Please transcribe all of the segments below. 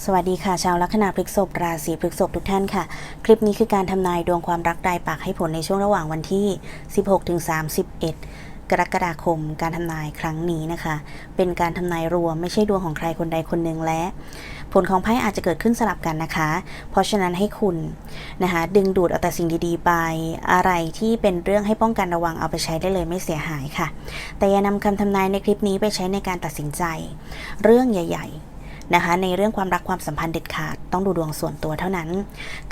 สวัสดีค่ะชาวลัคนาพฤกษภราศีพฤกษภทุกท่านค่ะ คลิปนี้คือการทำนายดวงความรักรายปากให้ผลในช่วงระหว่างวันที่ 16ถึง31 กรกฎาคม การทำนายครั้งนี้นะคะ เป็นการทำนายรวมไม่ใช่ดวงของใครคนใดคนหนึ่งและ ผลของไพ่อาจจะเกิดขึ้นสลับกันนะคะ เพราะฉะนั้นให้คุณนะคะ ดึงดูดเอาแต่สิ่งดีๆไป อะไรที่เป็นเรื่องให้ป้องกันระวังเอาไปใช้ได้เลยไม่เสียหายค่ะ แต่อย่านำคำทำนายในคลิปนี้ไปใช้ในการตัดสินใจ เรื่องใหญ่ ๆ นะคะ ในเรื่องความรักความสัมพันธ์เด็ดขาดต้องดูดวงส่วนตัวเท่านั้น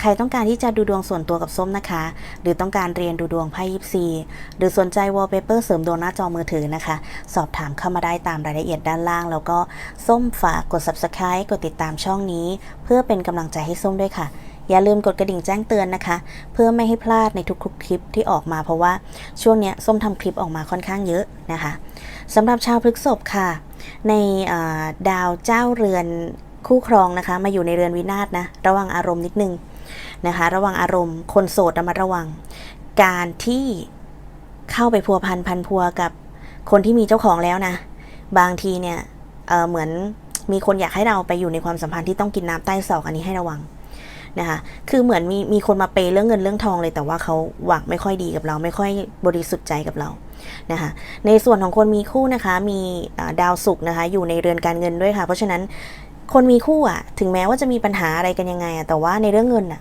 ใครต้องการที่จะดูดวงส่วนตัวกับส้มนะคะ หรือต้องการเรียนดูดวงไพ่ยิปซีหรือสนใจวอลเปเปอร์เสริมดวงหน้าจอมือถือนะคะ สอบถามเข้ามาได้ตามรายละเอียดด้านล่าง แล้วก็ส้มฝากกด subscribe กดติดตามช่องนี้ เพื่อเป็นกำลังใจให้ส้มด้วยค่ะอย่าลืมกดกระดิ่งแจ้งเตือนนะคะ เพื่อไม่ให้พลาดในทุกๆคลิปที่ออกมาเพราะว่าช่วงเนี้ยส้มทำคลิปออกมาค่อนข้างเยอะนะคะสำหรับชาวพฤกษภค่ะ ในดาวเจ้าเรือนคู่ครองนะคะ มาอยู่ในเรือนวินาศนะ ระวังอารมณ์นิดนึงนะคะ ระวังอารมณ์ คนโสดระมัดระวัง การที่เข้าไปพัวพันพันพัวกับคนที่มีเจ้าของแล้วนะ บางทีเนี่ยเเหมือนมีคนอยากให้เราไปอยู่ในความสัมพันธ์ที่ต้องกินน้ำใต้ศอกอันนี้ให้ระวังนะคะ คือเหมือนมีมีคนมาเปย์เรื่องเงินเรื่องทองเลยแต่ว่าเขาหวังไม่ค่อยดีกับเรา ไม่ค่อยบริสุทธิ์ใจกับเรา นะคะในส่วนของคนมีคู่นะคะมีดาวศุกร์นะคะอยู่ในเรือนการเงินด้วยค่ะ เพราะฉะนั้นคนมีคู่อะถึงแม้ว่าจะมีปัญหาอะไรกันยังไงอะแต่ว่าในเรื่องเงินอะ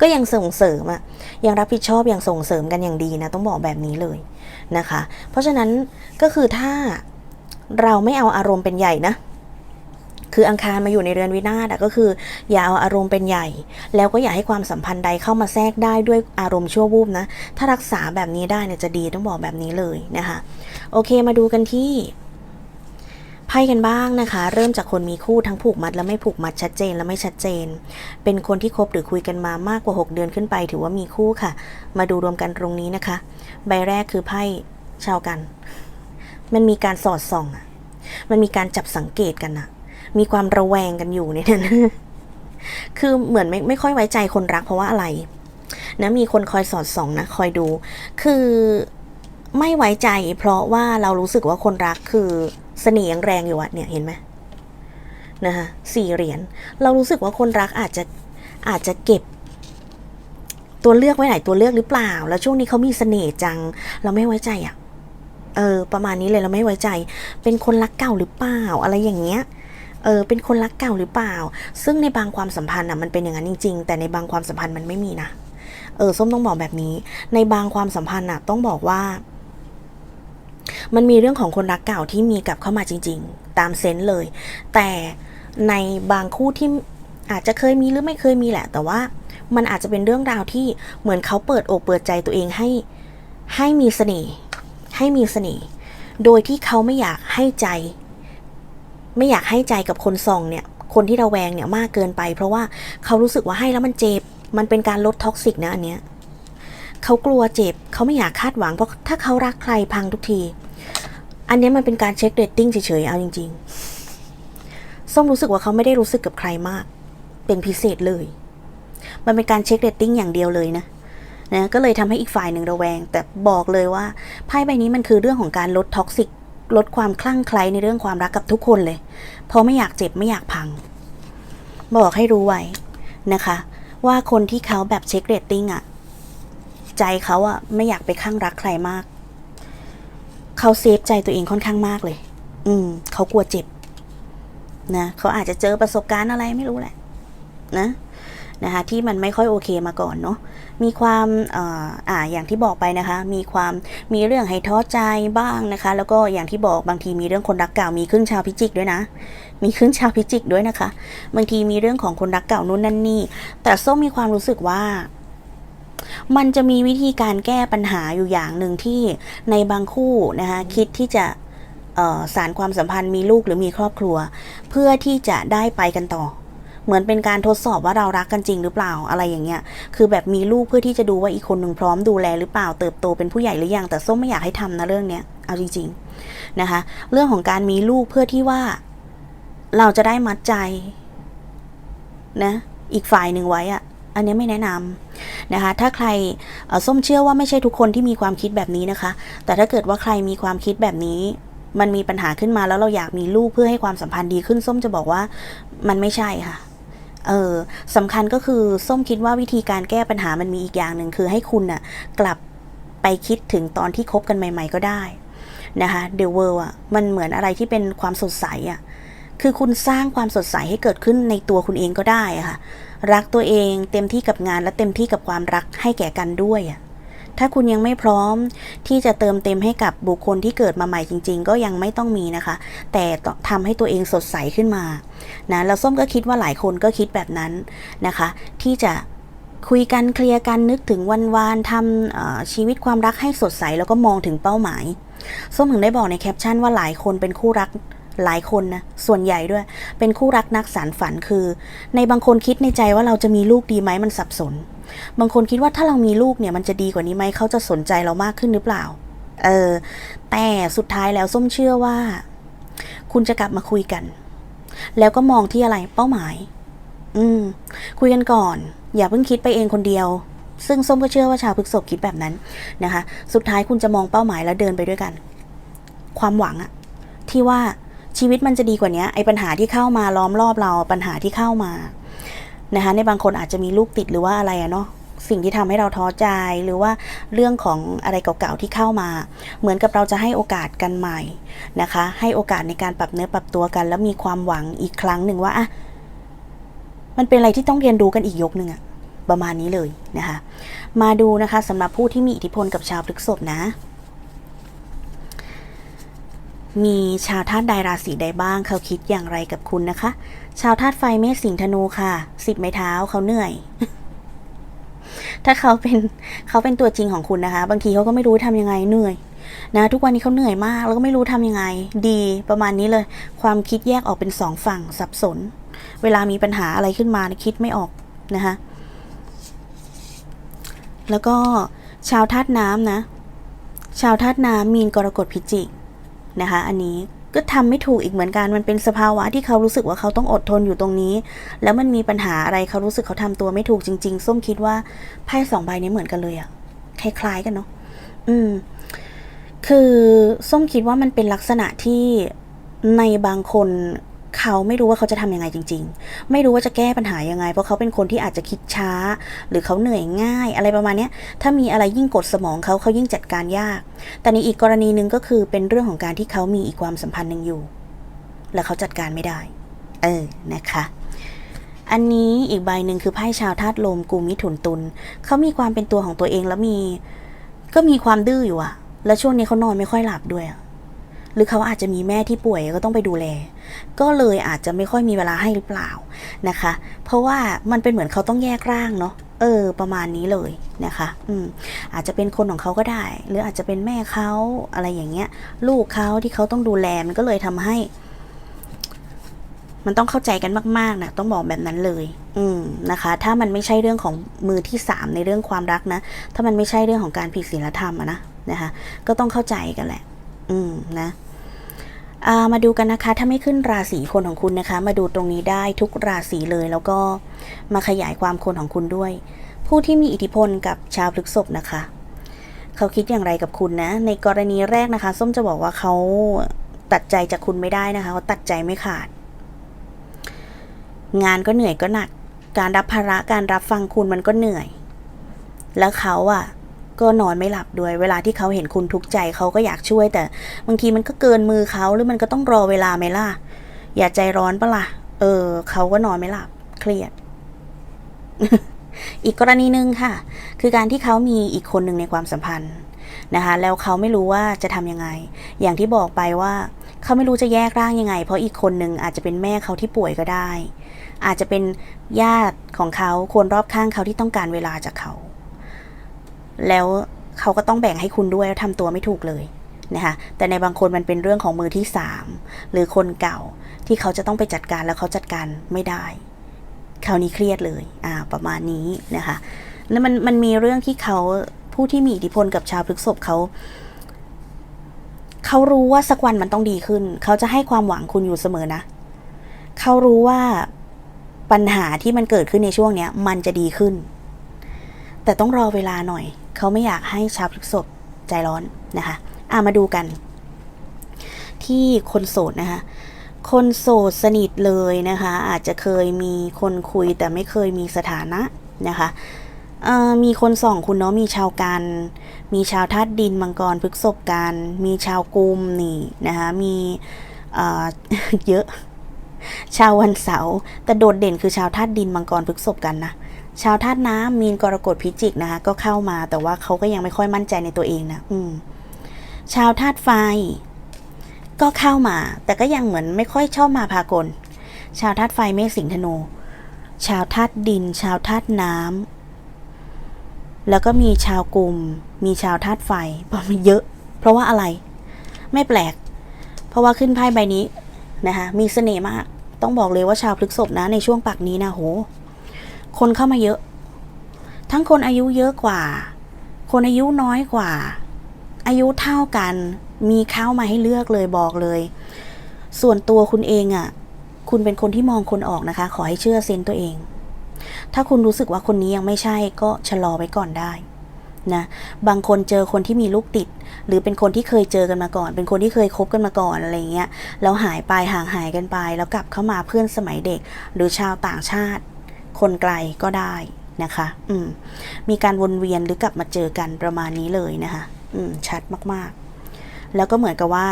ก็ยังส่งเสริมอะยังรับผิดชอบยังส่งเสริมกันอย่างดีนะ ต้องบอกแบบนี้เลยนะคะ เพราะฉะนั้นก็คือถ้าเราไม่เอาอารมณ์เป็นใหญ่นะ คืออังคารมาอยู่ในเรือนวินาศอะก็คือ อย่าเอาอารมณ์เป็นใหญ่ แล้วก็อย่าให้ความสัมพันธ์ใดเข้ามาแทรกได้ด้วยอารมณ์ชั่ววูบนะ ถ้ารักษาแบบนี้ได้เนี่ยจะดีต้องบอกแบบนี้เลยนะคะ โอเคมาดูกันที่ไพ่กันบ้างนะคะ เริ่มจากคนมีคู่ทั้งผูกมัดและไม่ผูกมัดชัดเจนและไม่ชัดเจน เป็นคนที่คบหรือคุยกันมามากกว่า 6 เดือนขึ้นไป ถือว่ามีคู่ค่ะ มาดูรวมกันตรงนี้นะคะ ใบแรกคือไพ่ชาวกัน มันมีการสอดส่องอะมันมีการจับสังเกตกันอะ มีความระแวงกันอยู่ในนั้นคือเหมือนไม่ไม่ค่อยไว้ใจคนรักเพราะว่าอะไร นะมีคนคอยสอดส่องนะคอยดู คือไม่ไว้ใจ เพราะว่าเรารู้สึกว่าคนรักคือเสน่ห์ยังแรงอยู่อะเนี่ยเห็นไหมนะคะสี่เหรียญเรารู้สึกว่าคนรักอาจจะอาจจะเก็บ ตัวเลือกไว้ไหนตัวเลือกหรือเปล่า แล้วช่วงนี้เขามีเสน่ห์จัง เราไม่ไว้ใจอะเออ ประมาณนี้เลยเราไม่ไว้ใจ เป็นคนรักเก่าหรือเปล่า อะไรอย่างเงี้ย เออเป็นคนรักเก่าหรือเปล่า ซึ่งในบางความสัมพันธ์อะมันเป็นอย่างนั้นจริง ๆ แต่ในบางความสัมพันธ์มันไม่มีนะเออส้มต้องบอกแบบนี้ ในบางความสัมพันธ์อะต้องบอกว่า มันมีเรื่องของคนรักเก่าที่มีกลับเข้ามาจริง ๆ ตามเซนส์เลย แต่ในบางคู่ที่อาจจะเคยมีหรือไม่เคยมีแหละ แต่ว่ามันอาจจะเป็นเรื่องราวที่เหมือนเขาเปิดอกเปิดใจตัวเองให้ให้มีเสน่ห์ให้มีเสน่ห์โดยที่เขาไม่อยากให้ใจ ไม่อยากให้ใจกับคนส่องเนี่ย คนที่ระแวงเนี่ยมากเกินไป เพราะว่าเขารู้สึกว่าให้แล้วมันเจ็บ มันเป็นการลดท็อกซิกนะอันเนี้ยเขากลัวเจ็บ เขาไม่อยากคาดหวัง เพราะถ้าเขารักใครพังทุกที อันเนี้ยมันเป็นการเช็คเรตติ้งเฉยๆ เอาจริงๆ ส้มรู้สึกว่าเขาไม่ได้รู้สึกกับใครมาก เป็นพิเศษเลย มันเป็นการเช็คเรตติ้งอย่างเดียวเลยนะนะ ก็เลยทำให้อีกฝ่ายหนึ่งระแวง แต่บอกเลยว่าไพ่ใบนี้มันคือเรื่องของการลดท็อกซิก ลดความคลั่งไคล้ในเรื่องความรักกับทุกคนเลย เพราะไม่อยากเจ็บไม่อยากพัง บอกให้รู้ไว้นะคะ ว่าคนที่เขาแบบเช็คเรตติ้งอะใจเขาอะไม่อยากไปข้างรักใครมาก เขาเซฟใจตัวเองค่อนข้างมากเลย อืม เขากลัวเจ็บนะเขาอาจจะเจอประสบการณ์อะไรไม่รู้แหละ นะนะคะที่มันไม่ค่อยโอเคมาก่อนเนาะ มีความอ่าอย่างที่บอกไปนะคะ มีความมีเรื่องให้ท้อใจบ้างนะคะ แล้วก็อย่างที่บอกบางทีมีเรื่องคนรักเก่ามีครึ่งชาวพิจิกด้วยนะ มีครึ่งชาวพิจิกด้วยนะคะ บางทีมีเรื่องของคนรักเก่านู่นนั่นนี่ แต่ส้มมีความรู้สึกว่ามันจะมีวิธีการแก้ปัญหาอยู่อย่างหนึ่งที่ในบางคู่นะคะคิดที่จะสารความสัมพันธ์มีลูกหรือมีครอบครัว เพื่อที่จะได้ไปกันต่อ เหมือนเป็นการทดสอบว่าเรารักกันจริงหรือเปล่าอะไรอย่างเงี้ย คือแบบมีลูกเพื่อที่จะดูว่าอีกคนหนึ่งพร้อมดูแลหรือเปล่าเติบโตเป็นผู้ใหญ่หรือยัง แต่ส้มไม่อยากให้ทำนะเรื่องเนี้ยเอาจริงๆนะคะ เรื่องของการมีลูกเพื่อที่ว่า เราจะได้มัดใจนะ อีกฝ่ายหนึ่งไว้อะอันนี้ไม่แนะนำนะคะ ถ้าใครส้มเชื่อว่าไม่ใช่ทุกคนที่มีความคิดแบบนี้นะคะ แต่ถ้าเกิดว่าใครมีความคิดแบบนี้ มันมีปัญหาขึ้นมาแล้วเราอยากมีลูกเพื่อให้ความสัมพันธ์ดีขึ้นส้มจะบอกว่ามันไม่ใช่ค่ะ เออสำคัญก็คือส้มคิดว่าวิธีการแก้ปัญหามันมีอีกอย่างหนึ่งคือให้คุณน่ะกลับไปคิดถึงตอนที่คบกันใหม่ ๆ ก็ได้นะคะเดวเวอร์อะมันเหมือนอะไรที่เป็นความสดใสอะคือคุณสร้างความสดใสให้เกิดขึ้นในตัวคุณเองก็ได้อะค่ะ รักตัวเองเต็มที่กับงานและเต็มที่กับความรักให้แก่กันด้วยอะ ถ้าคุณยังไม่พร้อมที่จะเติมเต็มให้กับบุคคลที่เกิดมาใหม่จริง ๆ ก็ยังไม่ต้องมีนะคะ แต่ต้องทำให้ตัวเองสดใสขึ้นมานะแล้วส้มก็คิดว่าหลายคนก็คิดแบบนั้นนะคะ ที่จะคุยกันเคลียร์กันนึกถึงวันวานทำชีวิตความรักให้สดใสแล้วก็มองถึงเป้าหมาย ส้มถึงได้บอกในแคปชั่นว่าหลายคนเป็นคู่รัก หลายคนนะ ส่วนใหญ่ด้วย เป็นคู่รักนักสารฝันคือ ในบางคนคิดในใจว่าเราจะมีลูกดีไหมมันสับสน บางคนคิดว่าถ้าเรามีลูกเนี่ยมันจะดีกว่านี้ไหมเขาจะสนใจเรามากขึ้นหรือเปล่า เออ แต่สุดท้ายแล้วส้มเชื่อว่า คุณจะกลับมาคุยกัน แล้วก็มองที่อะไรเป้าหมาย อืม คุยกันก่อน อย่าเพิ่งคิดไปเองคนเดียว ซึ่งส้มก็เชื่อว่าชาวพฤกษบคิดแบบนั้นนะคะ สุดท้ายคุณจะมองเป้าหมายแล้วเดินไปด้วยกัน ความหวังอะที่ว่า ชีวิตมันจะดีกว่านี้ไอ้ปัญหาที่เข้ามาล้อมรอบเราปัญหาที่เข้ามานะคะในบางคนอาจจะมีลูกติดหรือว่าอะไรอะเนาะสิ่งที่ทำให้เราท้อใจหรือว่าเรื่องของอะไรเก่าๆที่เข้ามา เหมือนกับเราจะให้โอกาสกันใหม่นะคะ ให้โอกาสในการปรับเนื้อปรับตัวกัน แล้วมีความหวังอีกครั้งหนึ่งว่าอะมันเป็นอะไรที่ต้องเรียนรู้กันอีกยกหนึ่งอะประมาณนี้เลยนะคะ มาดูนะคะสำหรับผู้ที่มีอิทธิพลกับชาวพฤษภนะ มีชาวธาตุใดราศีใดบ้างเขาคิดอย่างไรกับคุณนะคะ ชาวธาตุไฟเมษสิงห์ธนูค่ะสิบไม้เท้าเขาเหนื่อย ถ้าเขาเป็นเขาเป็นตัวจริงของคุณนะคะ บางทีเขาก็ไม่รู้ทำยังไงเหนื่อยนะทุกวันนี้เขาเหนื่อยมาก แล้วก็ไม่รู้ทำยังไง ดีประมาณนี้เลย ความคิดแยกออกเป็นสองฝั่งสับสน เวลามีปัญหาอะไรขึ้นมาคิดไม่ออกนะคะแล้วก็ชาวธาตุน้ำนะ ชาวธาตุน้ำมีนกรกฎพิจิก นะคะ อันนี้ก็ทำไม่ถูกอีกเหมือนกัน มันเป็นสภาวะที่เขารู้สึกว่าเขาต้องอดทนอยู่ตรงนี้ แล้วมันมีปัญหาอะไรเขารู้สึกเขาทำตัวไม่ถูกจริง ๆ ส้มคิดว่าไพ่สองใบนี้เหมือนกันเลยอะคล้าย ๆ กันเนาะ อืม คือส้มคิดว่ามันเป็นลักษณะที่ในบางคน เขาไม่รู้ว่าเขาจะทำยังไงจริง ๆ ไม่รู้ว่าจะแก้ปัญหายังไง เพราะเขาเป็นคนที่อาจจะคิดช้า หรือเขาเหนื่อยง่าย อะไรประมาณนี้ถ้ามีอะไรยิ่งกดสมองเขาเขายิ่งจัดการยาก แต่ในอีกกรณีหนึ่งก็คือเป็นเรื่องของการที่เขามีอีกความสัมพันธ์หนึ่งอยู่ แล้วเขาจัดการไม่ได้ เออนะคะอันนี้อีกใบหนึ่งคือไพ่ชาวธาตุลมกุมมิถุนตุลเขามีความเป็นตัวของตัวเองแล้วมี ก็มีความดื้ออยู่อะแล้วช่วงนี้เขานอนไม่ค่อยหลับด้วยอะ หรือเขาอาจจะมีแม่ที่ป่วยก็ต้องไปดูแล ก็เลยอาจจะไม่ค่อยมีเวลาให้หรือเปล่านะคะ เพราะว่ามันเป็นเหมือนเขาต้องแยกร่างเนาะเออ ประมาณนี้เลยนะคะ อืม อาจจะเป็นคนของเขาก็ได้ หรืออาจจะเป็นแม่เขาอะไรอย่างเงี้ย ลูกเขาที่เขาต้องดูแลมันก็เลยทำให้ มันต้องเข้าใจกันมาก ๆนะต้องบอกแบบนั้นเลย อืมนะคะ ถ้ามันไม่ใช่เรื่องของมือที่สามในเรื่องความรักนะ ถ้ามันไม่ใช่เรื่องของการผิดศีลธรรมนะนะคะ ก็ต้องเข้าใจกันแหละ อืมนะามาดูกันนะคะ ถ้าไม่ขึ้นราศีคนของคุณนะคะ มาดูตรงนี้ได้ทุกราศีเลยแล้วก็มาขยายความคนของคุณด้วย ผู้ที่มีอิทธิพลกับชาวพฤกษภนะคะ เขาคิดอย่างไรกับคุณนะ ในกรณีแรกนะคะ ส้มจะบอกว่าเขาตัดใจจากคุณไม่ได้นะคะเขาตัดใจไม่ขาด งานก็เหนื่อยก็หนัก การรับภาระการรับฟังคุณมันก็เหนื่อย แล้วเขาอะ ก็นอนไม่หลับด้วย เวลาที่เขาเห็นคุณทุกข์ใจเขาก็อยากช่วย แต่บางทีมันก็เกินมือเขาหรือมันก็ต้องรอเวลาไหมล่ะ อย่าใจร้อนปะล่ะ เออ เขาก็นอนไม่หลับ เครียด อีกกรณีหนึ่งค่ะ คือการที่เขามีอีกคนหนึ่งในความสัมพันธ์นะคะแล้วเขาไม่รู้ว่าจะทำยังไง อย่างที่บอกไปว่า เขาไม่รู้จะแยกร่างยังไง เพราะอีกคนหนึ่งอาจจะเป็นแม่เขาที่ป่วยก็ได้ อาจจะเป็นญาติของเขาคนรอบข้างเขาที่ต้องการเวลาจากเขา แล้วเขาก็ต้องแบ่งให้คุณด้วยแล้วทำตัวไม่ถูกเลยนะคะแต่ในบางคนมันเป็นเรื่องของมือที่สามหรือคนเก่าที่เขาจะต้องไปจัดการแล้วเขาจัดการไม่ได้คราวนี้เครียดเลยอ่าประมาณนี้นะคะแล้วมันมันมีเรื่องที่เขาผู้ที่มีอิทธิพลกับชาวพฤกษภเขาเขารู้ว่าสักวันมันต้องดีขึ้น เขาจะให้ความหวังคุณอยู่เสมอนะ เขารู้ว่าปัญหาที่มันเกิดขึ้นในช่วงเนี้ย มันจะดีขึ้น แต่ต้องรอเวลาหน่อย เขาไม่อยากให้ชาวพฤกษภใจร้อนนะคะอ่ามาดูกัน ที่คนโสดนะคะ คนโสดสนิทเลยนะคะ อาจจะเคยมีคนคุยแต่ไม่เคยมีสถานะนะคะมีคนส่องคุณเนาะมีชาวกัน มีชาวธาตุดินมังกรพฤกษบกัน มีชาวกุมนี่นะคะมีเอ่อเยอะ ชาววันเสาร์แต่โดดเด่นคือชาวธาตุดินมังกรพฤกษบกันนะ ชาวธาตุน้ำมีนกรกฎพิจิกนะคะก็เข้ามาแต่ว่าเขาก็ยังไม่ค่อยมั่นใจในตัวเองนะอืมชาวธาตุไฟ ก็เข้ามา แต่ก็ยังเหมือนไม่ค่อยชอบมาพากล ชาวธาตุไฟเมษสิงห์ธนู ชาวธาตุดิน ชาวธาตุน้ำแล้วก็มีชาวกลุ่ม มีชาวธาตุไฟประมาณเยอะ เพราะว่าอะไร ไม่แปลก เพราะว่าขึ้นไพ่ใบนี้นะคะมีเสน่ห์มาก ต้องบอกเลยว่าชาวพฤษภนะในช่วงปักนี้นะโห คนเข้ามาเยอะ ทั้งคนอายุเยอะกว่า คนอายุน้อยกว่า อายุเท่ากัน มีเข้ามาให้เลือกเลยบอกเลย ส่วนตัวคุณเองอะ่ะ คุณเป็นคนที่มองคนออกนะคะ ขอให้เชื่อเซนตัวเอง ถ้าคุณรู้สึกว่าคนนี้ยังไม่ใช่ก็ชะลอไว้ก่อนได้นะบางคนเจอคนที่มีลูกติด หรือเป็นคนที่เคยเจอกันมาก่อน เป็นคนที่เคยคบกันมาก่อนอะไรเงี้ยแล้วหายไปห่างหายกันไป แล้วกลับเข้ามาเพื่อนสมัยเด็ก หรือชาวต่างชาติ คนไกลก็ได้นะคะ อืม มีการวนเวียนหรือกลับมาเจอกันประมาณนี้เลยนะคะ อืม ชัดมากๆ แล้วก็เหมือนกับว่า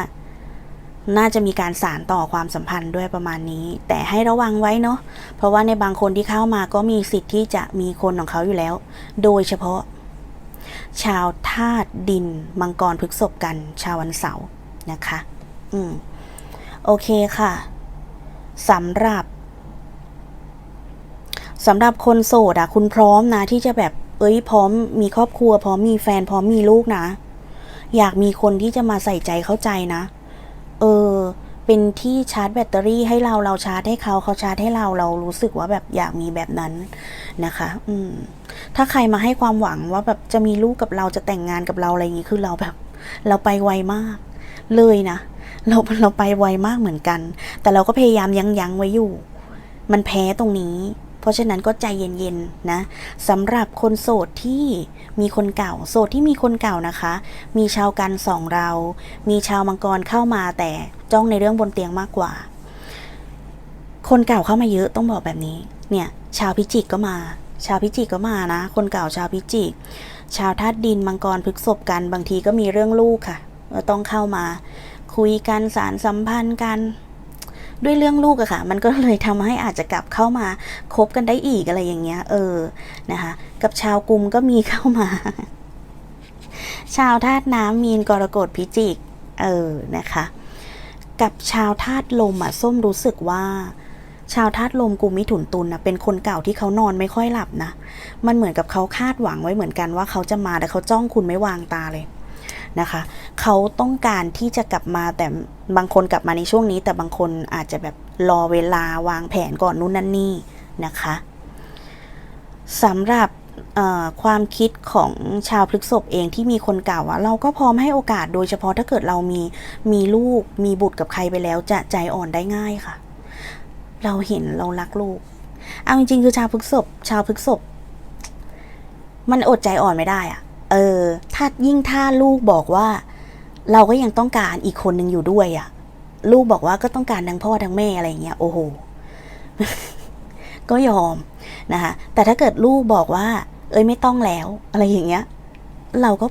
น่าจะมีการสารต่อความสัมพันธ์ด้วยประมาณนี้ แต่ให้ระวังไว้เนาะ เพราะว่าในบางคนที่เข้ามาก็มีสิทธิ์ที่จะมีคนของเขาอยู่แล้ว โดยเฉพาะ ชาวธาตุดิน มังกรพฤกษบกัน ชาววันเสาร์นะคะ อืม โอเคค่ะสำหรับ สำหรับคนโสดอะคุณพร้อมนะที่จะแบบเอ้ยพร้อมมีครอบครัว พร้อมมีแฟนพร้อมมีลูกนะ อยากมีคนที่จะมาใส่ใจเข้าใจนะ เออ เป็นที่ชาร์จแบตเตอรี่ให้เราเราชาร์จให้เขาเขาชาร์จให้เราเรารู้สึกว่าแบบอยากมีแบบนั้นนะคะ อืม ถ้าใครมาให้ความหวังว่าแบบจะมีลูกกับเราจะแต่งงานกับเราอะไรอย่างนี้คือเราแบบ เราไปไวมาก เลยนะเราเราไปไวมากเหมือนกัน แต่เราก็พยายามยั้งยั้งไว้อยู่ มันแพ้ตรงนี้ เพราะฉะนั้นก็ใจเย็นๆนะสำหรับคนโสดที่มีคนเก่า โสดที่มีคนเก่านะคะ มีชาวกันสองเรา มีชาวมังกรเข้ามาแต่จ้องในเรื่องบนเตียงมากกว่า คนเก่าเข้ามาเยอะต้องบอกแบบนี้ เนี่ย ชาวพิจิกก็มา ชาวพิจิกก็มานะ คนเก่าชาวพิจิก ชาวธาตุดินมังกรพฤกษบกันบางทีก็มีเรื่องลูกค่ะต้องเข้ามา คุยกันสารสัมพันธ์กัน ด้วยเรื่องลูกอะค่ะ มันก็เลยทำให้อาจจะกลับเข้ามาคบกันได้อีกอะไรอย่างเงี้ย เออนะคะ กับชาวกลุ่มก็มีเข้ามา ชาวธาตุน้ำมีนกรกฎพิจิก เออนะคะ กับชาวธาตุลมอะส้มรู้สึกว่าชาวธาตุลมกลุ่มมิถุนตุลนะเป็นคนเก่าที่เขานอนไม่ค่อยหลับนะ มันเหมือนกับเขาคาดหวังไว้เหมือนกันว่าเขาจะมาแต่เขาจ้องคุณไม่วางตาเลย นะคะ เขาต้องการที่จะกลับมาแต่บางคนกลับมาในช่วงนี้ แต่บางคนอาจจะแบบรอเวลาวางแผนก่อนนู่นนั่นนี่นะคะสำหรับความคิดของชาวพฤกษภเองที่มีคนเก่าอะเราก็พร้อมให้โอกาสโดยเฉพาะถ้าเกิดเรามีมีลูกมีบุตรกับใครไปแล้วจะใจอ่อนได้ง่ายค่ะ เราเห็นเรารักลูก เอาจริงๆคือชาวพฤกษภชาวพฤกษภมันอดใจอ่อนไม่ได้อะ เออ ถ้ายิ่งถ้าลูกบอกว่า เราก็ยังต้องการอีกคนหนึ่งอยู่ด้วยอะลูกบอกว่าก็ต้องการทั้งพ่อทั้งแม่อะไรเงี้ย โอ้โห ก็ยอมนะคะ แต่ถ้าเกิดลูกบอกว่า เอ้ยไม่ต้องแล้ว อะไรอย่างเงี้ย เราก็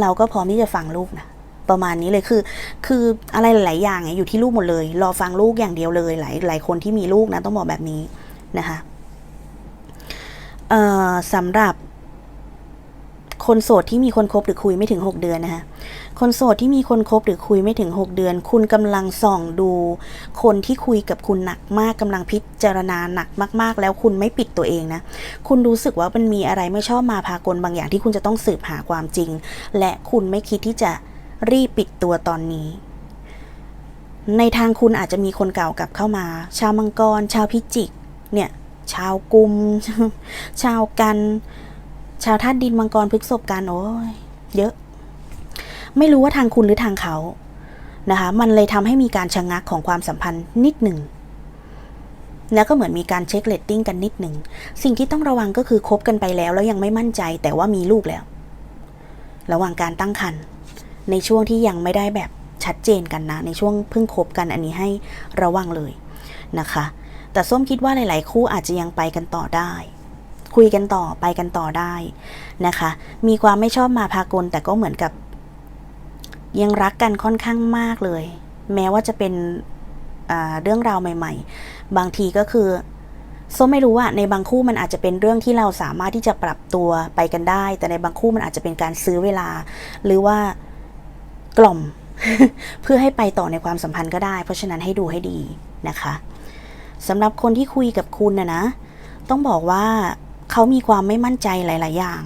เราก็พร้อมที่จะฟังลูกนะประมาณนี้เลยคือ คืออะไรหลาย ๆ อย่างอยู่ที่ลูกหมดเลย รอฟังลูกอย่างเดียวเลย หลายหลายคนที่มีลูกนะต้องบอกแบบนี้นะคะเอ่อสำหรับ คนโสดที่มีคนคบหรือคุยไม่ถึง 6 เดือนนะคะคนโสดที่มีคนคบหรือคุยไม่ถึง 6 เดือน คุณกำลังส่องดู คนที่คุยกับคุณหนักมากกำลังพิจารณาหนักมาก ๆ แล้วคุณไม่ปิดตัวเองนะ คุณรู้สึกว่ามันมีอะไรไม่ชอบมาพากลบางอย่างที่คุณจะต้องสืบหาความจริง และคุณไม่คิดที่จะรีบปิดตัวตอนนี้ในทางคุณอาจจะมีคนเก่ากลับเข้ามา ชาวมังกร ชาวพิจิก เนี่ย ชาวกุม ชาวกัน ชาวธาตุดินมังกรพฤกษบกันโอ้ยเยอะ ไม่รู้ว่าทางคุณหรือทางเขานะคะ มันเลยทำให้มีการชะงักของความสัมพันธ์นิดหนึ่ง แล้วก็เหมือนมีการเช็คเลตติ้งกันนิดหนึ่ง สิ่งที่ต้องระวังก็คือคบกันไปแล้ว แล้วยังไม่มั่นใจแต่ว่ามีลูกแล้ว ระหว่างการตั้งครรภ์ในช่วงที่ยังไม่ได้แบบชัดเจนกันนะ ในช่วงเพิ่งคบกันอันนี้ให้ระวังเลยนะคะ แต่ส้มคิดว่าหลาย ๆ คู่อาจจะยังไปกันต่อได้ คุยกันต่อไปกันต่อได้นะคะ มีความไม่ชอบมาพากลแต่ก็เหมือนกับ ยังรักกันค่อนข้างมากเลย แม้ว่าจะเป็นเรื่องราวใหม่ ๆ บางทีก็คือส้มไม่รู้ว่าในบางคู่มันอาจจะเป็นเรื่องที่เราสามารถที่จะปรับตัวไปกันได้ แต่ในบางคู่มันอาจจะเป็นการซื้อเวลา หรือว่ากล่อมเพื่อให้ไปต่อในความสัมพันธ์ก็ได้ เพราะฉะนั้นให้ดูให้ดีนะคะสำหรับคนที่คุยกับคุณนะนะ ต้องบอกว่า เขามีความไม่มั่นใจหลาย ๆ อย่าง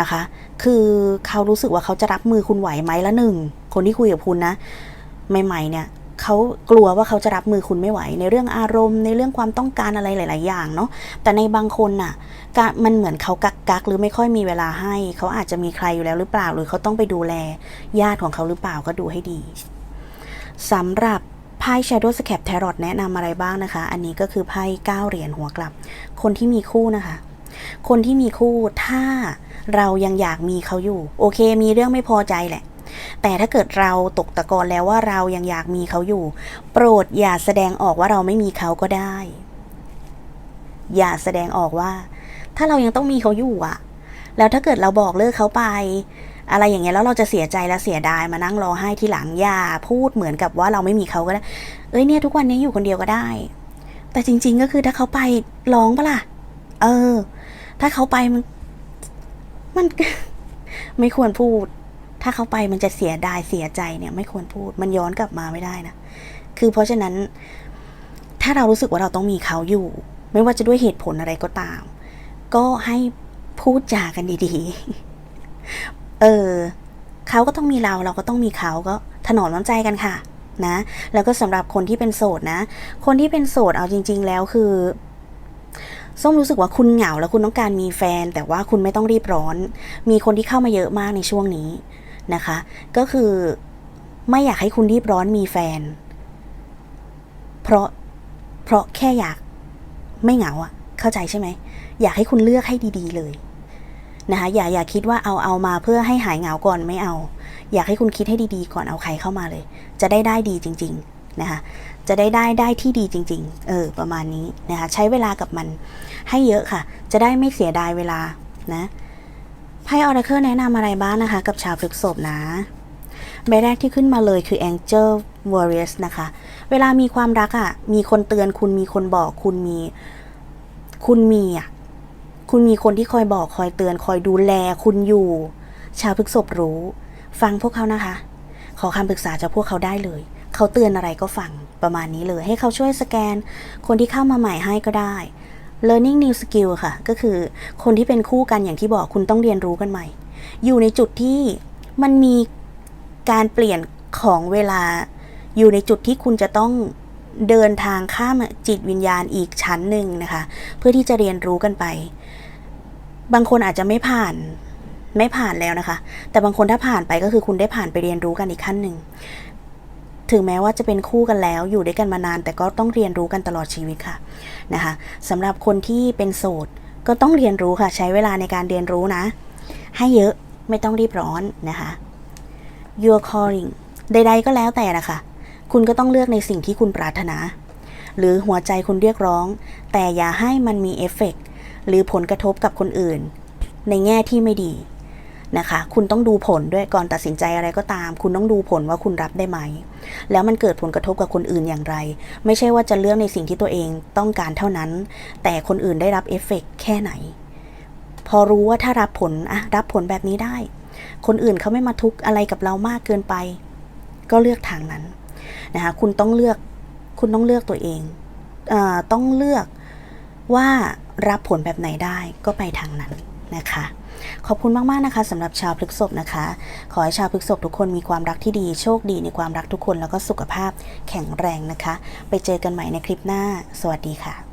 นะคะ คือเขารู้สึกว่าเขาจะรับมือคุณไหวไหมละหนึ่ง คนที่คุยกับคุณนะใหม่ ๆ เนี่ยเขากลัวว่าเขาจะรับมือคุณไม่ไหว ในเรื่องอารมณ์ ในเรื่องความต้องการอะไรหลาย ๆ อย่างเนาะแต่ในบางคนน่ะกะมันเหมือนเขากักกักหรือไม่ค่อยมีเวลาให้ เขาอาจจะมีใครอยู่แล้วหรือเปล่า หรือเขาต้องไปดูแลญาติของเขาหรือเปล่าก็ดูให้ดีสำหรับ ไพ่ Shadow Scap Tarot แนะนำอะไรบ้างนะคะ อันนี้ก็คือไพ่เก้าเหรียญหัวกลับ คนที่มีคู่นะคะ คนที่มีคู่ถ้าเรายังอยากมีเขาอยู่ โอเค มีเรื่องไม่พอใจแหละ แต่ถ้าเกิดเราตกตะกอนแล้วว่าเรายังอยากมีเขาอยู่ โปรดอย่าแสดงออกว่าเราไม่มีเขาก็ได้ อย่าแสดงออกว่า ถ้าเรายังต้องมีเขาอยู่อะแล้วถ้าเกิดเราบอกเลิกเขาไป อะไรอย่างเงี้ยแล้วเราจะเสียใจและเสียดายมานั่งร้องไห้ทีหลังอย่าพูดเหมือนกับว่าเราไม่มีเขาก็ได้เอ้ยเนี่ยทุกวันนี้อยู่คนเดียวก็ได้ แต่จริง ๆ ก็คือถ้าเขาไปร้องปะล่ะเออ ถ้าเขาไปมันมัน ไม่ควรพูด ถ้าเขาไปมันจะเสียดายเสียใจเนี่ย ไม่ควรพูด มันย้อนกลับมาไม่ได้นะคือเพราะฉะนั้น ถ้าเรารู้สึกว่าเราต้องมีเขาอยู่ ไม่ว่าจะด้วยเหตุผลอะไรก็ตาม ก็ให้พูดจากันดีๆ เออเขาก็ต้องมีเราเราก็ต้องมีเขาก็ถนอมน้ำใจกันค่ะนะ แล้วก็สำหรับคนที่เป็นโสดนะ คนที่เป็นโสดเอาจริง ๆ แล้วคือส้มรู้สึกว่าคุณเหงาแล้วคุณต้องการมีแฟน แต่ว่าคุณไม่ต้องรีบร้อน มีคนที่เข้ามาเยอะมากในช่วงนี้นะคะ ก็คือไม่อยากให้คุณรีบร้อนมีแฟน เพราะเพราะแค่อยากไม่เหงาอะเข้าใจใช่ไหมอยากให้คุณเลือกให้ดี ๆ เลย นะคะอย่าอย่าคิดว่าเอาเอามาเพื่อให้หายเหงาก่อนไม่เอา อยากให้คุณคิดให้ดีๆ ก่อนเอาใครเข้ามาเลย จะได้ได้ดีจริง ๆนะคะจะได้ได้ได้ที่ดีจริง ๆ เออ ประมาณนี้นะคะใช้เวลากับมันให้เยอะค่ะ จะได้ไม่เสียดายเวลานะไพ่ออร์เคิลแนะนำอะไรบ้างนะคะ กับชาวพฤกษภนะใบแรกที่ขึ้นมาเลยคือ Angel Warriors นะคะ เวลามีความรักอะ่ะ มีคนเตือนคุณมีคนบอกคุณมี คุณมีอะ คุณมีคนที่คอยบอกคอยเตือนคอยดูแลคุณอยู่ ชาวพฤกษภรู้ ฟังพวกเขานะคะ ขอคำปรึกษาจากพวกเขาได้เลย เขาเตือนอะไรก็ฟังประมาณนี้เลย ให้เขาช่วยสแกน คนที่เข้ามาใหม่ให้ก็ได้ learning new skill ค่ะ ก็คือคนที่เป็นคู่กันอย่างที่บอกคุณต้องเรียนรู้กันใหม่ อยู่ในจุดที่มันมีการเปลี่ยนของเวลา อยู่ในจุดที่คุณจะต้องเดินทางข้ามจิตวิญญาณอีกชั้นหนึ่งนะคะ เพื่อที่จะเรียนรู้กันไป บางคนอาจจะไม่ผ่านไม่ผ่านแล้วนะคะ แต่บางคนถ้าผ่านไปก็คือคุณได้ผ่านไปเรียนรู้กันอีกขั้นหนึ่ง ถึงแม้ว่าจะเป็นคู่กันแล้วอยู่ด้วยกันมานาน แต่ก็ต้องเรียนรู้กันตลอดชีวิตค่ะนะคะสำหรับคนที่เป็นโสดก็ต้องเรียนรู้ค่ะ ใช้เวลาในการเรียนรู้นะ ให้เยอะไม่ต้องรีบร้อนนะคะ your calling ใดๆก็แล้วแต่นะคะ คุณก็ต้องเลือกในสิ่งที่คุณปรารถนา หรือหัวใจคุณเรียกร้อง แต่อย่าให้มันมีเอฟเฟกต์ หรือผลกระทบกับคนอื่น ในแง่ที่ไม่ดีนะคะ คุณต้องดูผลด้วยก่อนตัดสินใจอะไรก็ตาม คุณต้องดูผลว่าคุณรับได้ไหม แล้วมันเกิดผลกระทบกับคนอื่นอย่างไร ไม่ใช่ว่าจะเลือกในสิ่งที่ตัวเองต้องการเท่านั้น แต่คนอื่นได้รับเอฟเฟกต์แค่ไหน พอรู้ว่าถ้ารับผลอะรับผลแบบนี้ได้ คนอื่นเขาไม่มาทุกข์อะไรกับเรามากเกินไป ก็เลือกทางนั้นนะคะ คุณต้องเลือก คุณต้องเลือกตัวเองอต้องเลือก ว่ารับผลแบบไหนได้ก็ไปทางนั้นนะคะขอบคุณมาก ๆ นะคะสำหรับชาวพฤกษบนะคะ ขอให้ชาวพฤกษบทุกคนมีความรักที่ดีโชคดีในความรักทุกคนแล้วก็สุขภาพแข็งแรงนะคะ ไปเจอกันใหม่ในคลิปหน้า สวัสดีค่ะ